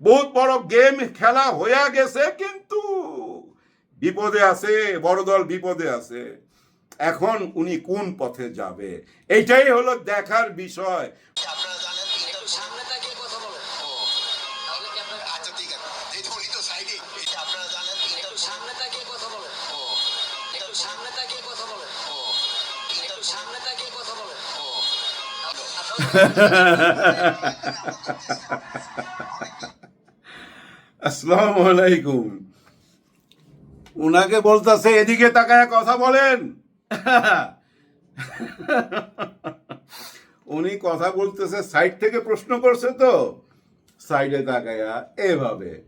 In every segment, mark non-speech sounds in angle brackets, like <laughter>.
বহুত বড় গেম খেলা হয়ে গেছে, কিন্তু বিপদে আছে, বড় দল বিপদে আছে। এখন উনি কোন পথে যাবে? এইটাই হলো দেখার বিষয়। আসসালামু আলাইকুম। উনাকে বলতেছে, এদিকে তাকায় কথা বলেন। উনি কথা বলতেছে, সাইড থেকে প্রশ্ন করছে তো। সাইডে তাকায়া, এভাবে।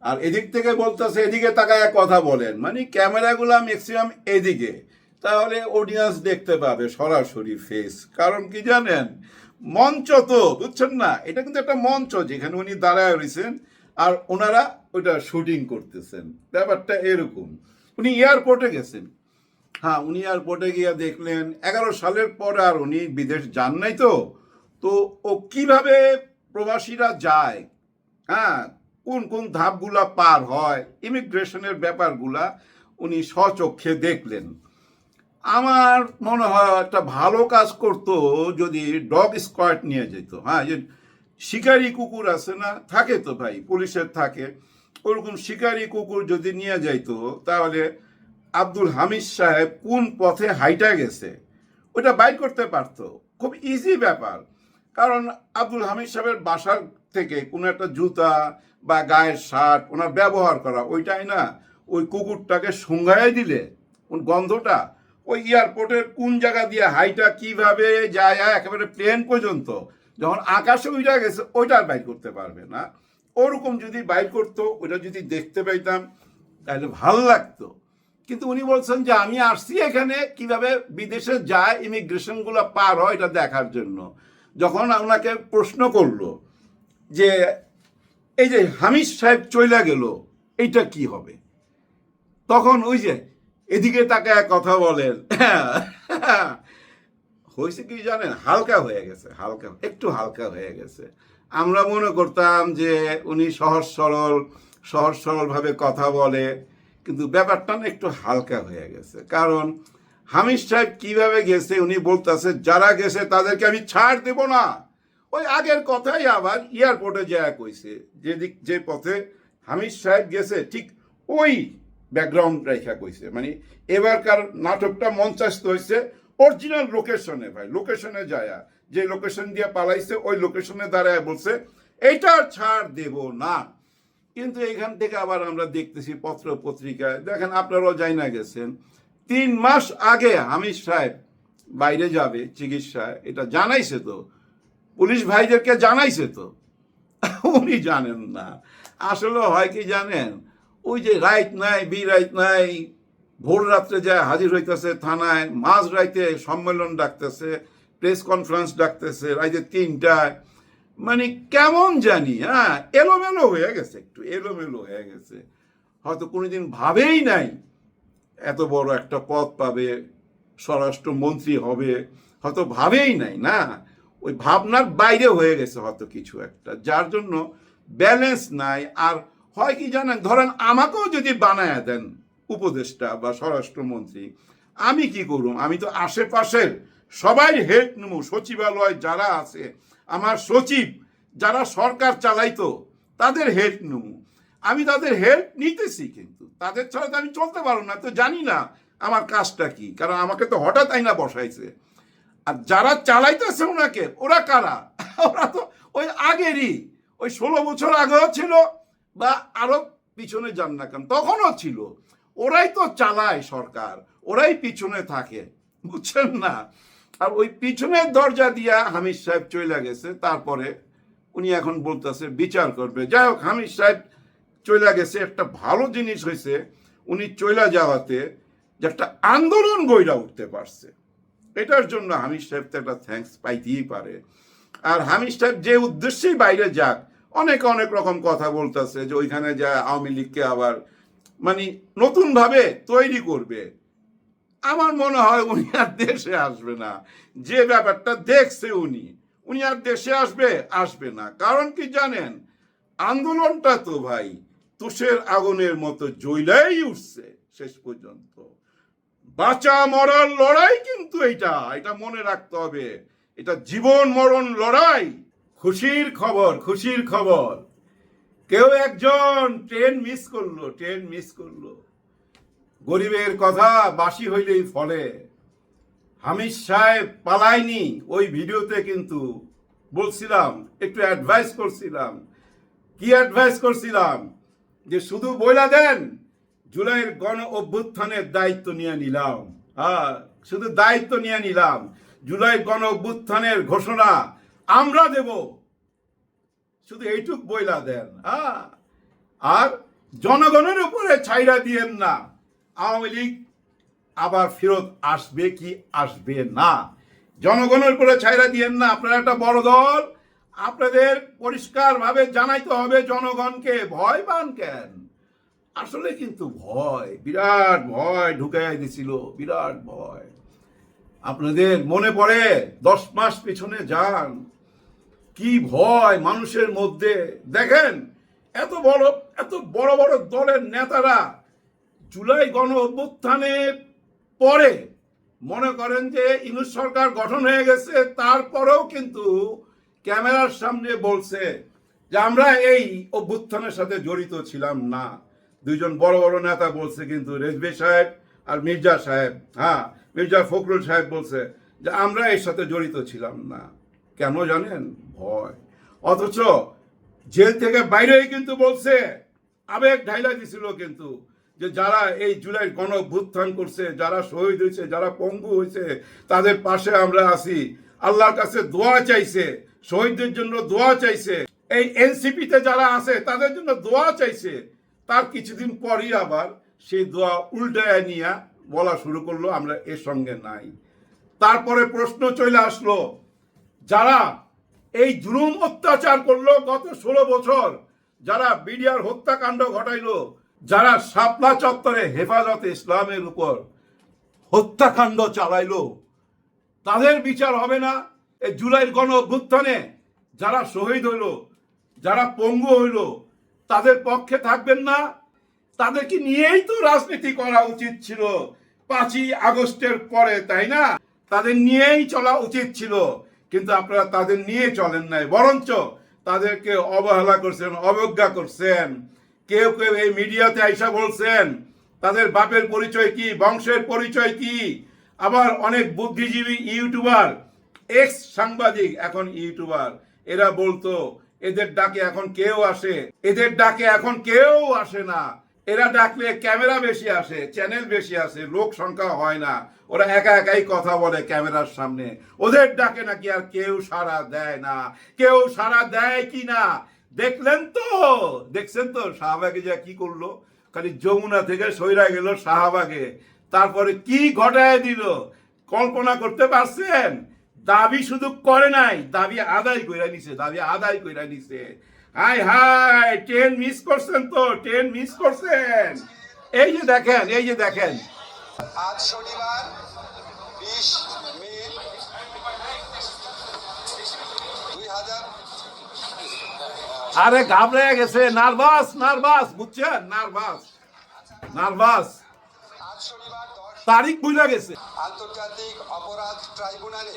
আর এদিক থেকে বলতেছে, এদিকে তাকায়া কথা বলেন। মানে ক্যামেরাগুলো ম্যাক্সিমাম এদিকে। তাহলে অডিয়েন্স দেখতে পাবে, সরাসরি ফেস কারণ কি জানেন? মঞ্চ তো, বুঝছেন না? এটা কিন্তু একটা মঞ্চ, যেখানে উনি দাঁড়ায় রয়েছেন আর ওনারা ওইটা শুটিং করতেছেন। ব্যাপারটা এরকম। উনি এয়ারপোর্টে গেছেন। হ্যাঁ উনি এয়ারপোর্টে গিয়ে দেখলেন, এগারো সালের পর আর উনি বিদেশ যান নাই তো। তো ও কীভাবে প্রবাসীরা যায়? হ্যাঁ কোন কোন ধাপগুলা পার হয়? ইমিগ্রেশনের ব্যাপারগুলা উনি স্বচক্ষে দেখলেন। আমার মনে হয় একটা ভালো কাজ করতো যদি ডগ স্কোয়াড নিয়ে যেত। হ্যাঁ যে শিকারি কুকুর আছে না, থাকে তো ভাই, পুলিশের থাকে। ওরকম শিকারি কুকুর যদি নিয়ে যাইতো, তাহলে আব্দুল হামিদ সাহেব কোন পথে হাইটা গেছে, ওটা বাইর করতে পারতো। খুব ইজি ব্যাপার। কারণ আব্দুল হামিদ সাহেবের বাসার থেকে কোনো একটা জুতা বা গায়ের শার্ট ওনার ব্যবহার করা, ওইটাই না, ওই কুকুরটাকে সঙ্গায় দিলে গন্ধটা ওই এয়ারপোর্টের কোন জায়গা দিয়ে হাইটা কীভাবে যায় একেবারে প্লেন পর্যন্ত। যখন আকাশে উইটা গেছে, ওইটা আর বাইর করতে পারবে না। ওরকম যদি বাইর করতো ওটা যদি দেখতে পাইতাম, তাহলে ভালো লাগতো। কিন্তু উনি বলছেন যে, আমি আসছি এখানে কীভাবে বিদেশে যায় ইমিগ্রেশনগুলো পার হয়, এটা দেখার জন্য। যখন ওনাকে প্রশ্ন করল যে, এই যে হামিদ সাহেব চইলা গেল, এইটা কি হবে? তখন ওই যে এদিকে তাকায় কথা বলেন। হয়েছে কি জানেন? হালকা হয়ে গেছে, হালকা, একটু হালকা হয়ে গেছে। আমরা মনে করতাম যে উনি সহজ সরল, সহজ সরলভাবে কথা বলে, কিন্তু ব্যাপারটা না একটু হালকা হয়ে গেছে। কারণ হামিদ সাহেব কীভাবে গেছে, উনি বলতেছে, যারা গেছে তাদেরকে আমি ছাড় দেব না। ওই আগের কথাই আবার এয়ারপোর্টে যায় কইছে। যেদিক, যে পথে হামিদ সাহেব গেছে, ঠিক ওই ব্যাকগ্রাউন্ড রেখা কইছে। মানে এবারকার নাটকটা মঞ্চাস্ত হয়েছে অরিজিনাল লোকেশনে ভাই, লোকেশনে যায়া। যে লোকেশন দিয়ে পালাইছে, ওই লোকেশনে দাঁড়ায় বলছে, এইটা ছাড় দেব না। কিন্তু এখান থেকে আবার আমরা দেখতেছি পত্র পত্রিকায় দেখেন আপনারাও যাই না গেছেন, তিন মাস আগে হামিদ সাহেব বাইরে যাবে চিকিৎসায়, এটা জানাইছে তো। পুলিশ ভাইদেরকে জানাইছে তো। উনি জানেন না। আসলে হয় কি জানেন ওই যে রাইট নাই বি রাইট নাই, ভোর রাত্রে যায় হাজির হইতেছে থানায়, মাঝ রাইতে সম্মেলন ডাকতেছে, প্রেস কনফারেন্স ডাকতেছে, রাইতে তিনটায়। মানে কেমন জানি হ্যাঁ এলোমেলো হয়ে গেছে, একটু এলোমেলো হয়ে গেছে। হয়তো কোনোদিন ভাবেই নাই, এত বড় একটা পদ পাবে, স্বরাষ্ট্রমন্ত্রী হবে, হয়তো ভাবেই নাই, না? ওই ভাবনার বাইরে হয়ে গেছে হয়তো কিছু একটা, যার জন্য ব্যালেন্স নাই, আর হয় কি জানেন? ধরেন আমাকেও যদি বানায় দেন উপদেষ্টা বা স্বরাষ্ট্রমন্ত্রী, আমি কি করুম আমি তো আশেপাশের সবাই হেল্প নেব, সচিবালয় যারা আছে, আমার সচিব যারা সরকার চালাইতো, তাদের হেল্প নেব। আমি তাদের হেল্প নিতেছি কিন্তু, তাদের ছাড়া তো আমি চলতে পারব না, তো জানি না আমার কাজটা কি, কারণ আমাকে তো হঠাৎ আইনা বসাইছে। আর যারা চালাইতেছে ওনাকে, ওরা কারা? <laughs> ওরা তো ওই আগেরই, ওই ষোলো বছর আগেও ছিল বা আরও পিছনে যান না কেন? তখনও ছিল। ওরাই তো চালায় সরকার, ওরাই পিছনে থাকে, বুঝছেন না? আর ওই পিছনের দরজা দিয়া হামিদ সাহেব চলে গেছে, তারপরে উনি এখন বলতেছে, বিচার করবে। যাই হোক, হামিদ সাহেব চলে গেছে, একটা ভালো জিনিস হয়েছে উনি চলে যাওয়াতে যে একটা আন্দোলন গইরা উঠতে পারছে। এটার জন্য হামিদ সাহেব তো একটা থ্যাঙ্কস পাইতেই পারে। আর হামিদ সাহেব যে উদ্দেশ্যেই বাইরে যাক অনেক অনেক রকম কথা বলতেছে যে ওইখানে যা আওয়ামী লীগকে আবার মানে নতুনভাবে তৈরি করবে। আমার মনে হয় উনি আর দেশে আসবে না। যে ব্যাপারটা দেখছে উনি উনি আর দেশে আসবে আসবে না। কারণ কি জানেন, আন্দোলনটা তো ভাই তুষের আগুনের মতো জ্বলাই উঠছে শেষ পর্যন্ত। বাঁচা মরার লড়াই কিন্তু এটা এটা মনে রাখতে হবে। এটা জীবন মরণ লড়াই। খুশির খবর খুশির খবর। কেউ একজন ট্রেন মিস করল, ট্রেন মিস করল। গরিবের কথা বাসি হইলেই ফলে। হামিদ সাহেব পালায়নি, ওই ভিডিওতে কিন্তু বলছিলাম, একটু অ্যাডভাইস করছিলাম। কি অ্যাডভাইস করছিলাম? যে শুধু বইলা দেন, জুলাইয়ের গণ অভ্যুত্থানের দায়িত্ব নিয়ে নিলাম। হ্যাঁ শুধু দায়িত্ব নিয়ে নিলাম, জুলাই গণ অভ্যুত্থানের ঘোষণা আমরা দেব। শুধু এইটুক বইলা দেন হ্যাঁ? আর জনগণের উপরে ছাইরা দিয়েন না। আওয়ামী লীগ আবার ফেরত আসবে কি আসবে না? জনগণের উপরে ছাইরা দিয়েন না। আপনারা একটা বড় দল। আপনাদের পরিষ্কারভাবে জানাইতে হবে, জনগণকে ভয় পান কেন? আসলে কিন্তু ভয়, বিরাট ভয় ঢুকাই দিছিল, বিরাট ভয়। আপনাদের মনে পড়ে, দশ মাস পিছনে যান কি ভয় মানুষের মধ্যে। দেখেন, এত বড় এত বড় বড় দলের নেতারা জুলাই গণ অভ্যুত্থানের পরে মনে করেন যে ইনুস সরকার গঠন হয়ে গেছে, তারপরেও কিন্তু ক্যামেরার সামনে বলছে যে আমরা এই অভ্যুত্থানের সাথে জড়িত ছিলাম না। দুইজন বড় বড় নেতা বলছে কিন্তু রেজবে সাহেব আর মির্জা সাহেব হ্যাঁ মির্জা ফখরুল সাহেব বলছে যে আমরা এর সাথে জড়িত ছিলাম না। কেন জানেন? ভয়। অথচ জেল থেকে বাইরেই কিন্তু বলছে, আবেগ ঢাইলা দিছিল কিন্তু যে যারা এই জুলাই গণ করছে, যারা শহীদ হয়েছে, যারা পঙ্গু হয়েছে, তাদের পাশে আমরা আছি। আল্লাহর কাছে দোয়া চাইছে, শহীদদের জন্য দোয়া চাইছে। এই এনসিপিতে যারা আছে, তাদের জন্য দোয়া চাইছে। তার কিছুদিন পরই আবার সেই দোয়া উল্টায় নিয়ে বলা শুরু করল, আমরা এর সঙ্গে নাই। তারপরে প্রশ্ন চলে আসলো যারা এই জুলুম অত্যাচার করল গত ষোলো বছর, যারা বিডিআর হত্যাকাণ্ড ঘটাইলো, যারা শাপলা চত্বরে হেফাজতে ইসলামের উপর হত্যাকাণ্ড চালাইলো, তাদের বিচার হবে না। এই জুলাইয়ের গণ অভ্যুত্থানে যারা শহীদ হইল, যারা পঙ্গু হইল, তাদের পক্ষে থাকবেন না। তাদেরকে নিয়েই তো রাজনীতি করা উচিত ছিল পাঁচই আগস্টের পরে, তাই না? তাদের নিয়েই চলা উচিত ছিল। কিন্তু আপনারা তাদের নিয়ে চলেন নাই, বরঞ্চ তাদেরকে অবহেলা করছেন, অবজ্ঞা করছেন। কেউ কেউ এই মিডিয়াতে আইসা বলছেন, তাদের বাপের পরিচয় কি, বংশের পরিচয় কি? আবার অনেক বুদ্ধিজীবী ইউটিউবার এক্স সাংবাদিক এখন ইউটিউবার, এরা বলতো, এদের ডাকে এখন কেউ আসে, এদের ডাকে এখন কেউ আসে না। এরা ডাকলে ক্যামেরা বেশি আসে চ্যানেল বেশি আসে, লোক সংখ্যা হয় না। ওরা একা একাই কথা বলে ক্যামেরার সামনে। ওদের ডাকে নাকি আর কেউ সাড়া দেয় না। কেউ সাড়া দেয় কি না? দেখলেন তো? দেখছেন তো? শাহবাগে যা কি করল? খালি যমুনা থেকে সৈরা গেল শাহবাগে। তারপরে কি ঘটায় দিল? কল্পনা করতে পারছেন? দাবি শুধু করে নাই, দাবি আদায় কইরা নিছে, দাবি আদায় কইরা নিছে। হাই হাই ট্রেন মিস করছেন তো ট্রেন মিস করছেন। এই যে দেখেন এই যে দেখেন। আজ শনিবার বিশ মে আরে ঘাবড়ে গেছে নার্ভাস নার্ভাস বুঝছেন? নার্ভাস নার্ভাস তারিখ বুঝা গেছে। আন্তর্জাতিক অপরাধ ট্রাইব্যুনালে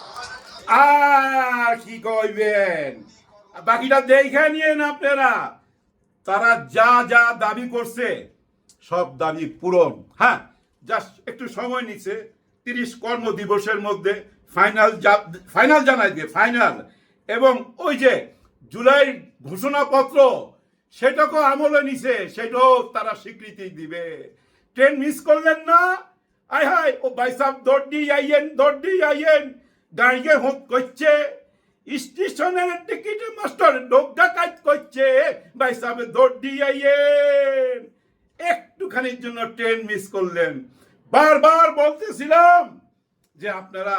আর কি কইবেন? বাকিটা দেখে নিয়েন আপনারা। তারা যা যা দাবি করছে, সব দাবি পূরণ। হ্যাঁ জাস্ট একটু সময় নিচ্ছে। তিরিশ কর্ম দিবসের মধ্যে ফাইনাল ফাইনাল জানাই দিয়ে, ফাইনাল। এবং ওই যে জুলাই ঘোষণাপত্র, সেটাকেও আমলে নিছে, সেটাও তারা স্বীকৃতি দিবে। ট্রেন মিস করলেন না? আয় হায়, ও দৌড় দিয়ে আইয়েন দৌড় দিয়ে আইয়েন। দাঁড়িয়ে হোক করছে। স্টেশনের টিকিট মাস্টার লোক ডাকাত করছে। ভাই সাহেব দৌড় দিয়ে একটুখানির জন্য ট্রেন মিস করলেন। বারবার বলতেছিলাম যে আপনারা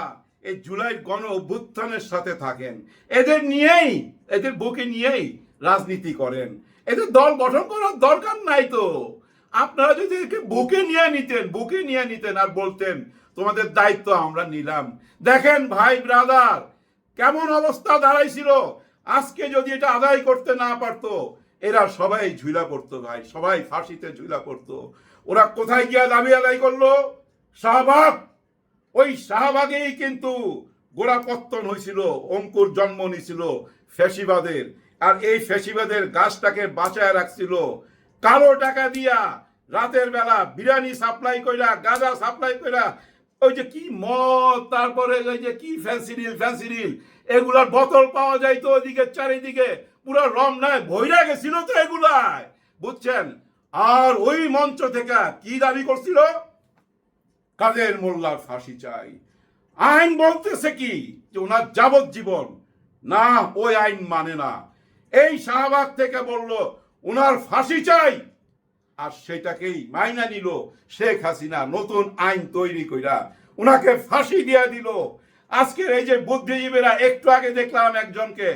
এই জুলাই গণ অভ্যুত্থানের সাথে থাকেন। এদের নিয়েই, এদের বুকে নিয়েই রাজনীতি করেন। এদের দল গঠন করার দরকার নাই তো। আপনারা যদি একে বুকে নিয়ে নিতেন, বুকে নিয়ে নিতেন আর বলতেন তোমাদের দায়িত্ব আমরা নিলাম। দেখেন ভাই ব্রাদার কেমন অবস্থা দাঁড়াইছিল। আজকে যদি এটা আদায় করতে না পারতো, এরা সবাই ঝুলা পড়তো ভাই, সবাই ফাঁসিতে ঝুলা পড়তো। ওরা কোথায় গিয়া দাবি আদায় করল? শাহবাগ। ওই শাহবাগেই কিন্তু গোড়াপত্তন হয়েছিল, অঙ্কুর জন্ম নিছিল ফ্যাসিবাদের আর এই ফ্যাসিবাদের গাছটাকে বাঁচায় রাখছিল। কালো টাকা দিয়া রাতের বেলা বিরিয়ানি সাপ্লাই কইরা, গাঁজা সাপ্লাই কইরা ওই যে কি মদ, তারপরে ওই যে কি ফ্যান্সিডিল ফ্যান্সিডিল এগুলার বোতল পাওয়া যাইতো ওদিকে, চারিদিকে। পুরো রমনায় ভৈরা গেছিল তো এগুলায়, বুঝছেন? আর ওই মঞ্চ থেকে কি দাবি করছিল? কাদের মোল্লার ফাঁসি চাই। আইন বলতেছে কি, যে ওনার যাবজ্জীবন। না, ওই আইন মানে না। এই শাহবাগ থেকে বলল, ওনার ফাঁসি চাই আর সেটাকেই মাইনা নিল শেখ হাসিনা, নতুন আইন তৈরি কইরা। উনাকে ফাঁসি দিয়ে দিল। আজকের এই যে বুদ্ধিজীবীরা, একটু আগে দেখলাম একজনকে,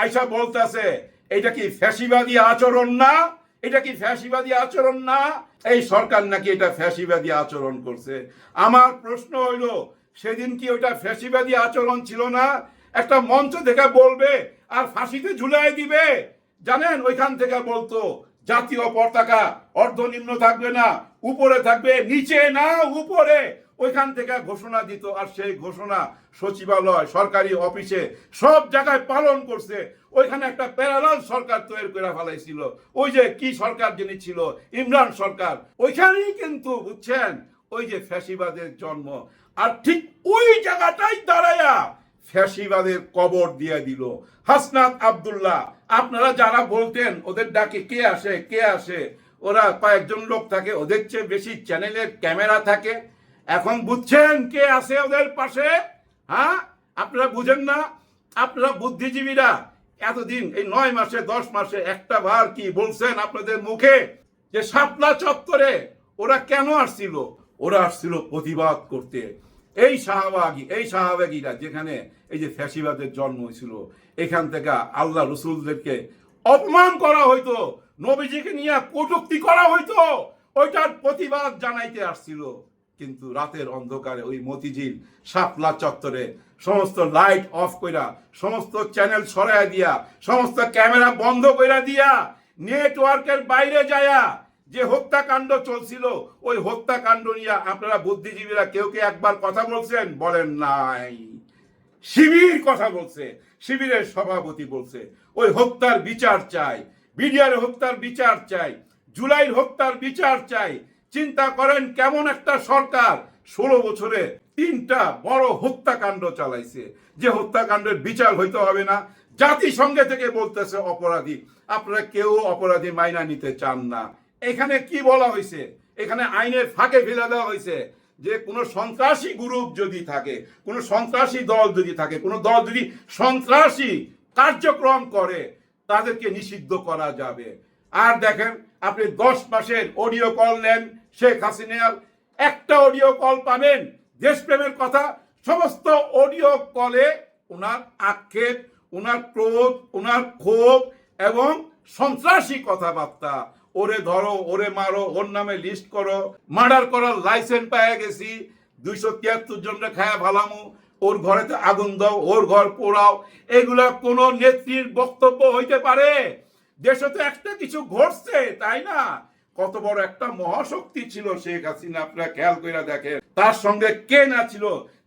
আইসা বলতেছে এটা কি ফ্যাসিবাদী আচরণ না? এটা কি ফ্যাসিবাদী আচরণ না? এই সরকার নাকি এটা ফ্যাসিবাদী আচরণ করছে। আমার প্রশ্ন হইল, সেদিন কি ওইটা ফ্যাসিবাদী আচরণ ছিল না? একটা মঞ্চ দেখে বলবে, আর ফাঁসিতে ঝুলাই দিবে। জানেন, ওইখান থেকে বলতো জাতীয় পতাকা, অর্ধনিম্ন থাকবে না, উপরে থাকবে, নিচে না, উপরে। ওইখান থেকে ঘোষণা দিত, আর সেই ঘোষণা সচিবালয়, সরকারি অফিসে সব জায়গায় পালন করছে। ওইখানে একটা প্যারালাল সরকার তৈরি করে ফেলাইছিল। ওই যে কি সরকার যিনি ছিল? ইমরান সরকার। ওইখানেই কিন্তু, বুঝছেন? ওই যে ফ্যাসিবাদের জন্ম। আর ঠিক ওই জায়গাটাই দাঁড়ায়া ফ্যাসিবাদের কবর দিয়ে দিল। হাসনাত আব্দুল্লাহ, আপনারা যারা বলতেন, ওদের ডাকে কে আসে কে আসে? ওরা কয়েকজন লোক থাকে, ওদের চেয়ে বেশি চ্যানেলের ক্যামেরা থাকে। এখন বুঝছেন কে আছে ওদের পাশে? হ্যাঁ? আপনারা বুঝেন না? আপনারা বুদ্ধিজীবীরা, এতদিন, এই নয় মাসে, দশ মাসে, একটা বার কি বলছেন আপনাদের মুখে? যে শাপলা চত্বরে ওরা কেন আসছিল? ওরা আসছিল প্রতিবাদ করতে। এই শাহবাগি, এই শাহবাগিরা যেখানে এই যে ফ্যাসিবাদের জন্ম হয়েছিল, এখান থেকে আল্লাহ রসুলদেরকে অপমান করা হইতো, নবীজিকে নিয়ে কটুক্তি করা হইতো, ওইটার প্রতিবাদ জানাইতে আসছিল। কিন্তু রাতের অন্ধকারে ওই মতিঝিল শাপলা চত্বরে সমস্ত লাইট অফ কইরা, সমস্ত চ্যানেল সরাইয়া দিয়া, সমস্ত ক্যামেরা বন্ধ কইরা দিয়া, নেটওয়ার্কের বাইরে যায়া যে হত্যাকাণ্ড চলছিল, ওই হত্যাকাণ্ড নিয়ে আপনারা বুদ্ধিজীবীরা কেউ কে একবার কথা বলছেন? বলেন নাই। শিবির কথা বলছে, শিবিরের সভাপতি বলছে, ওই হত্যার বিচার চাই, বিডিআর হত্যার বিচার চাই জুলাইর হত্যার বিচার চাই। চিন্তা করেন কেমন একটা সরকার, ষোলো বছরে তিনটা বড় হত্যাকাণ্ড চালাইছে। যে হত্যাকাণ্ডের বিচার হইতে হবে না, জাতিসংঘে থেকে বলতেছে অপরাধী। আপনারা কেউ অপরাধী মাইনা নিতে চান না। এখানে কি বলা হয়েছে? এখানে আইনের ফাঁকে ফেলে দেওয়া হয়েছে যে কোনো সন্ত্রাসী গ্রুপ যদি থাকে, কোনো সন্ত্রাসী দল যদি থাকে, কোনো দল যদি সন্ত্রাসী কার্যক্রম করে, তাদেরকে নিষিদ্ধ করা যাবে। আর দেখেন, আপনি দশ মাসের অডিও কল নেন, শেখ হাসিনার একটা অডিও কল পাবেন। দেশপ্রেমের কথা, সমস্ত অডিও কলে ওনার আক্ষেপ, ওনার ক্রোধ, ওনার ক্ষোভ এবং সন্ত্রাসী কথাবার্তা। ওরে ধরো, ওরে মারো, ওর নামে লিস্ট করো। মার্ডার করার লাইসেন্স পেয়ে গেছি। দুইশো তিয়াত্তর জনকে খায়া ভালামু। ওর ঘরেতে আগুন দাও, ওর ঘর পোড়াও। এগুলা কোন নেত্রীর বক্তব্য হইতে পারে? দেশে তো একটা কিছু ঘটছে, তাই না? কত বড় একটা মহাশক্তি ছিল শেখ হাসিনা, আপনারা খেয়াল করে দেখেন। তার সঙ্গে কে না ছিল?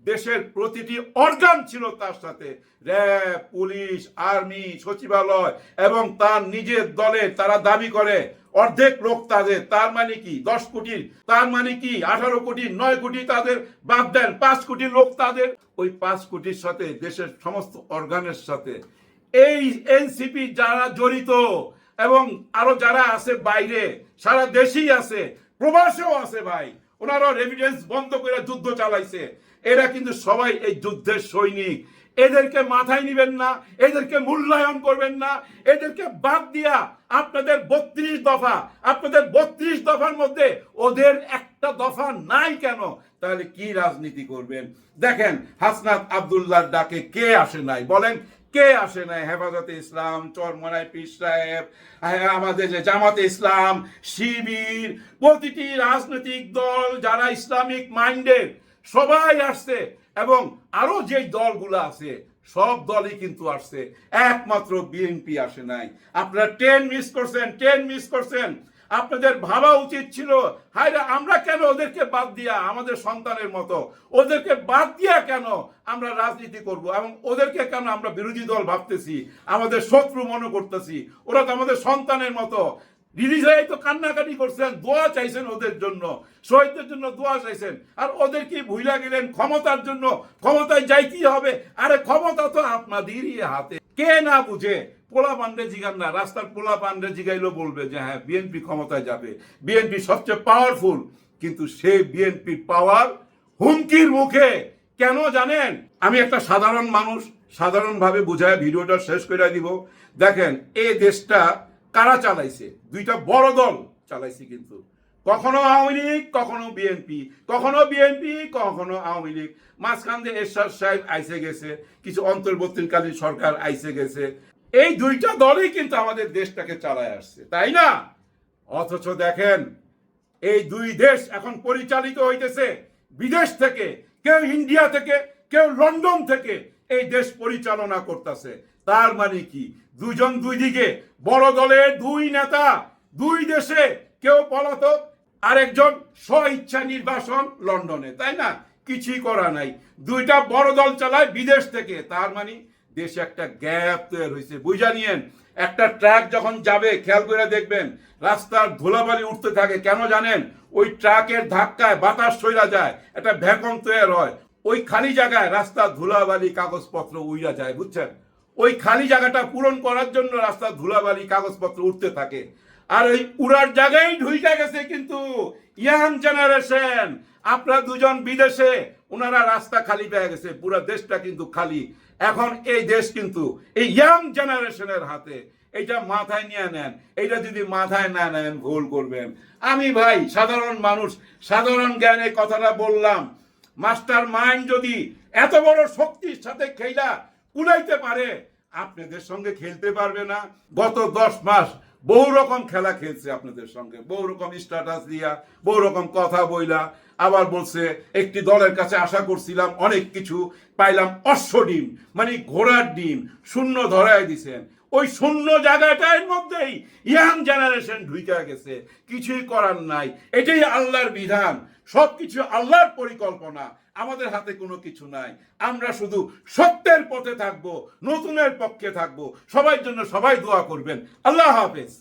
দেশের প্রতিটি অর্গান ছিল তার সাথে। র্যাব, পুলিশ, আর্মি, সচিবালয় এবং তার নিজের দলে তারা দাবি করে, অর্ধেক লোক তাদের, তার মানে কি? দশ কোটির তার মানে কি? আঠারো কোটি, নয় কোটি তাদের বাদ দেন, পাঁচ কোটি লোক তাদের। ওই পাঁচ কোটির সাথে দেশের সমস্ত অর্গানের সাথে। এই এনসিপি যারা জড়িত এবং আরও যারা আছে বাইরে, সারা দেশেই আছে, প্রবাসেও আছে ভাই। ওনারা রেভিডেন্স বন্ধ করে যুদ্ধ চালাইছে। এরা কিন্তু সবাই এই যুদ্ধের সৈনিক। এদেরকে মাথায় নিবেন না এদেরকে মূল্যায়ন করবেন না এদেরকে বাদ দিয়া আপনাদের বত্রিশ দফা আপনাদের বত্রিশ দফার মধ্যে ওদের একটা দফা নাই কেন? তাহলে কি রাজনীতি করবেন? দেখেন হাসনাত আবদুল্লাহর ডাকে কে আসে নাই? বলেন কে আসে নাই? হেফাজতে ইসলাম চরমনাই পীর সাহেব হ্যাঁ, আমাদের যে জামাতে ইসলাম শিবির প্রতিটি রাজনৈতিক দল যারা ইসলামিক মাইন্ডেড সবাই আসছে এবং আরও যে দলগুলো আছে, সব দলই কিন্তু আসছে। একমাত্র বিএনপি আসে নাই। আপনারা ট্রেন মিস করছেন ট্রেন মিস করছেন। আপনাদের ভাবা উচিত ছিল, হায়রে, আমরা কেন ওদেরকে বাদ দিয়া আমাদের সন্তানের মতো? ওদেরকে বাদ দিয়া কেন আমরা রাজনীতি করব? এবং ওদেরকে কেন আমরা বিরোধী দল ভাবতেছি? আমাদের শত্রু মনে করতেছি। ওরা তো আমাদের সন্তানের মতো। রিলিজ তো কান্নাকাটি করছেন, দোয়া চাইছেন ওদের জন্য, শহীদদের জন্য দোয়া চাইছেন। আর ওদের কি ভুইলা গেলেন? ক্ষমতার জন্য, ক্ষমতায় হবে? আরে ক্ষমতা তো আপনাদেরই হাতে। কে না বুঝে? পোলা পান্ডে জিগান না, রাস্তার পোলা পান্ডে জিগাইলেও বলবে যে হ্যাঁ বিএনপি ক্ষমতায় যাবে। বিএনপি সবচেয়ে পাওয়ারফুল কিন্তু সেই বিএনপি পাওয়ার হুমকির মুখে। কেন জানেন? আমি একটা সাধারণ মানুষ, সাধারণভাবে বুঝায় ভিডিওটা শেষ করে দিব। দেখেন এই দেশটা কারা চালাইছে? দুইটা বড় দল চালাইছে কিন্তু। কখনো আওয়ামী লীগ, কখনো বিএনপি। কখনো বিএনপি, কখনো আওয়ামী লীগ। মাঝখান দিয়ে এরশাদ সাহেব আইসে গেছে, কিছু অন্তর্বর্তীকালীন সরকার আইসে গেছে। এই দুইটা দলই কিন্তু আমাদের দেশটাকে চালায় আসছে, তাই না? অথচ দেখেন, এই দুই দেশ এখন পরিচালিত হইতেছে। বিদেশ থেকে, কেউ ইন্ডিয়া থেকে, কেউ লন্ডন থেকে এই দেশ পরিচালনা করতেছে। তার মানে কি? দুজন দুই দিকে, বড় দলের দুই নেতা, দুই দেশে কেউ পলাতক, আরেকজন স্ব ইচ্ছা নির্বাসন লন্ডনে, তাই না? কিছুই করা নাই। দুইটা বড় দল চালায় বিদেশ থেকে। তার মানে দেশে একটা গ্যাপ তৈরি হয়েছে। বুঝা নিয়েন, একটা ট্রাক যখন যাবে, খেয়াল করে দেখবেন, রাস্তার ধুলাবালি উঠতে থাকে। কেন জানেন? ওই ট্রাকের ধাক্কায় বাতাস সইরা যায়, একটা ভ্যাকম তৈরি হয়। ওই খালি জায়গায় রাস্তার ধুলাবালি কাগজপত্র উইরা যায়, বুঝছেন? ওই খালি জায়গাটা পূরণ করার জন্য রাস্তার ধুলাবালি, কাগজপত্র উঠতে থাকে। আর ওই উড়ার জায়গায় ঢুইকা গেছে কিন্তু ইয়াং জেনারেশন, আপনারা দুজন বিদেশে ওনারা রাস্তা খালি পেয়ে গেছে, পুরো দেশটা কিন্তু খালি। এখন এই দেশ কিন্তু এই ইয়াং জেনারেশনের হাতে এটা মাথায় নিয়ে নেন, এইটা যদি মাথায় না নেন, ভুল করবেন। আমি ভাই, সাধারণ মানুষ, সাধারণ জ্ঞানে কথাটা বললাম, মাস্টার মাইন্ড যদি এত বড় শক্তির সাথে খেলা কুলাইতে পারে। আপনাদের সঙ্গে খেলতে পারবে না। গত দশ মাস বহু রকম খেলা খেলছে আপনাদের সঙ্গে। বহু রকম স্ট্যাটাস দিয়া, বহু রকম কথা বইলা। আবার বলছে, একটি দলের কাছে আশা করছিলাম অনেক কিছু, পাইলাম অশ্ব ডিম মানে ঘোড়ার ডিম, শূন্য ধরায় দিছেন। ওই শূন্য জায়গাটার মধ্যেই ইয়াং জেনারেশন ঢুইকা গেছে। কিছুই করার নাই। এটাই আল্লাহর বিধান। সবকিছু আল্লাহর পরিকল্পনা, আমাদের হাতে কোনো কিছু নাই। আমরা শুধু সত্যের পথে থাকব, নতুনের পক্ষে থাকব। সবার জন্য সবাই দোয়া করবেন। আল্লাহ হাফেজ।